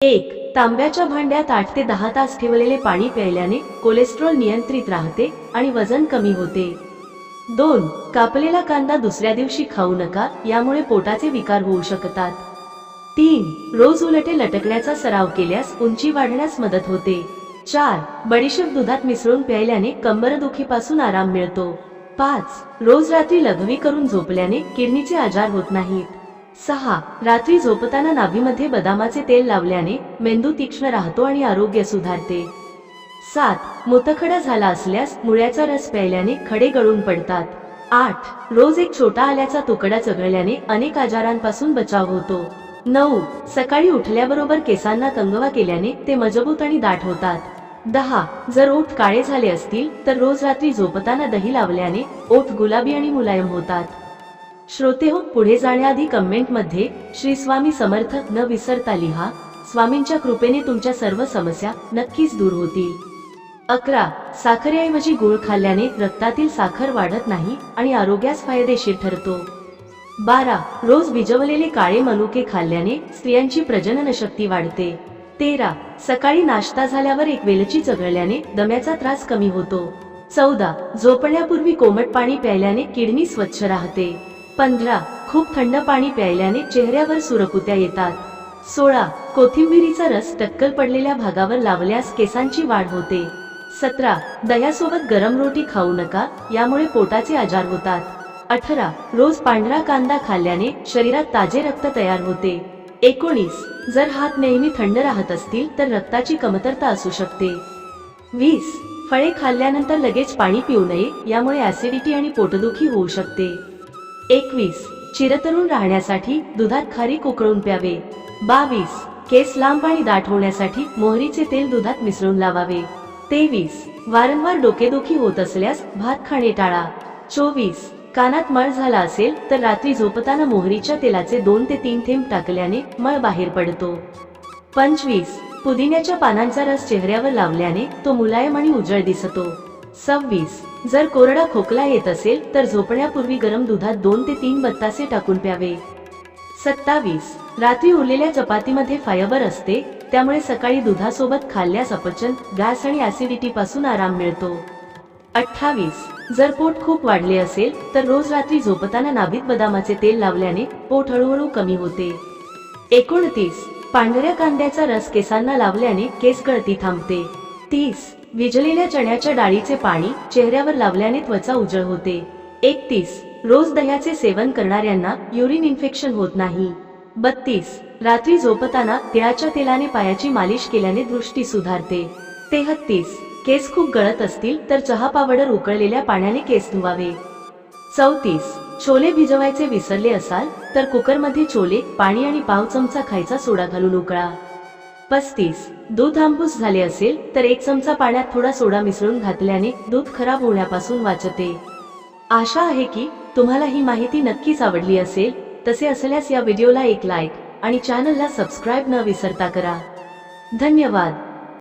एक तांब्याच्या भांड्यात आठ ते दहा तास ठेवलेले पाणी प्यायल्याने कोलेस्ट्रॉल नियंत्रित राहते आणि वजन कमी होते. दोन कापलेला कांदा दुसऱ्या दिवशी खाऊ नका यामुळे पोटाचे विकार होऊ शकतात. तीन रोज उलटे लटकण्याचा सराव केल्यास उंची वाढण्यास मदत होते. चार बडीशेप दुधात मिसळून प्यायल्याने कंबरदुखीपासून आराम मिळतो. पाच रोज रात्री लघवी करून झोपल्याने किडनीचे आजार होत नाहीत. सहा रात्री झोपताना नाभीमध्ये बदामाचे तेल लावल्याने मेंदू तीक्ष्ण राहतो आणि आरोग्य सुधारते. सात मुतखडा झाला असल्यास मुळ्याचा रस प्यायल्याने खडे गळून पडतात. आठ रोज एक छोटा आल्याचा तुकडा चघळल्याने अनेक आजारांपासून बचाव होतो. नऊ सकाळी उठल्याबरोबर केसांना कंगवा केल्याने ते मजबूत आणि दाट होतात. दहा जर ओठ काळे झाले असतील तर रोज रात्री झोपताना दही लावल्याने ओठ गुलाबी आणि मुलायम होतात. श्रोते हो पुढे जाण्याआधी कमेंटमध्ये श्री स्वामी समर्थ न विसरता लिहा. स्वामींच्या कृपेने तुमच्या सर्व समस्या नक्कीच दूर होतील. अकरा. साखरेऐवजी गुळ खाल्ल्याने रक्तातील साखर वाढत नाही आणि आरोग्यास फायदेशीर ठरतो. बारा. रोज भिजवलेले काळे मनुके खाल्ल्याने स्त्रियांची प्रजनन शक्ती वाढते. तेरा. सकाळी नाश्ता झाल्यावर एक वेलची चघळल्याने दम्याचा त्रास कमी होतो. चौदा. झोपण्यापूर्वी कोमट पाणी प्यायल्याने किडनी स्वच्छ राहते. पंधरा खूप थंड पाणी प्यायल्याने चेहऱ्यावर सुरकुत्या येतात. सोळा कोथिंबिरीचा रस टक्कल पडलेल्या भागावर लावल्यास केसांची वाढ होते. सतरा दह्यासोबत गरम रोटी खाऊ नका यामुळे पोटाचे आजार होतात. अठरा रोज पांढरा कांदा खाल्ल्याने शरीरात ताजे रक्त तयार होते. एकोणीस जर हात नेहमी थंड राहत असतील तर रक्ताची कमतरता असू शकते. वीस फळे खाल्ल्यानंतर लगेच पाणी पिऊ नये यामुळे ऍसिडिटी आणि पोटदुखी होऊ शकते. एकवीस. चिरतरुण राहण्यासाठी दुधात खारीक उकळून प्यावे. बावीस. केस लांब आणि दाट होण्यासाठी मोहरीचे तेल दुधात मिसळून लावावे. तेवीस. वारंवार डोकेदुखी होत असल्यास भात खाणे टाळा. चोवीस. कानात मळ झाला असेल तर रात्री झोपताना मोहरीच्या तेलाचे दोन ते तीन थेंब टाकल्याने मळ बाहेर पडतो. पंचवीस. पुदिन्याच्या पानांचा रस चेहऱ्यावर लावल्याने तो मुलायम आणि उजळ दिसतो. सव्वीस. जर कोरडा खोकला येत असेल तर झोपण्यापूर्वी गरम दुधात दोन ते तीन बत्तासे टाकून प्यावे. सत्तावीस. रात्री उरलेल्या चपातीमध्ये फायबर असते त्यामुळे सकाळी दुधासोबत खाल्ल्यास अपचन गॅस आणि ऍसिडिटी पासून आराम मिळतो. अठ्ठावीस. जर पोट खूप वाढले असेल तर रोज रात्री झोपताना नाभीत बदामाचे तेल लावल्याने पोट हळूहळू कमी होते. एकोणतीस. पांढऱ्या कांद्याचा रस केसांना लावल्याने केस गळती थांबते. तीस. विजलेल्या चण्याच्या डाळीचे पाणी चेहऱ्यावर लावल्याने त्वचा उजळ होते. एकतीस रोज दह्याचे सेवन करणाऱ्यांना युरिन इन्फेक्शन होत नाही. बत्तीस. रात्री झोपताना तिळाच्या तेलाने पायाची मालिश केल्याने दृष्टी सुधारते. तेहत्तीस. केस खूप गळत असतील तर चहा पावडर उकळलेल्या पाण्याने केस धुवावे. चौतीस. छोले भिजवायचे विसरले असाल तर कुकरमध्ये छोले पाणी आणि पाव चमचा खायचा सोडा घालून उकळा. पस्तीस. दूध आंबूस झाले असेल तर एक चमचा पाण्यात थोडा सोडा मिसळून घातल्याने दूध खराब होण्यापासून वाचते. आशा आहे की तुम्हाला ही माहिती नक्कीच आवडली असेल तसे असल्यास या व्हिडिओला एक लाईक आणि चॅनलला सबस्क्राईब न विसरता करा. धन्यवाद.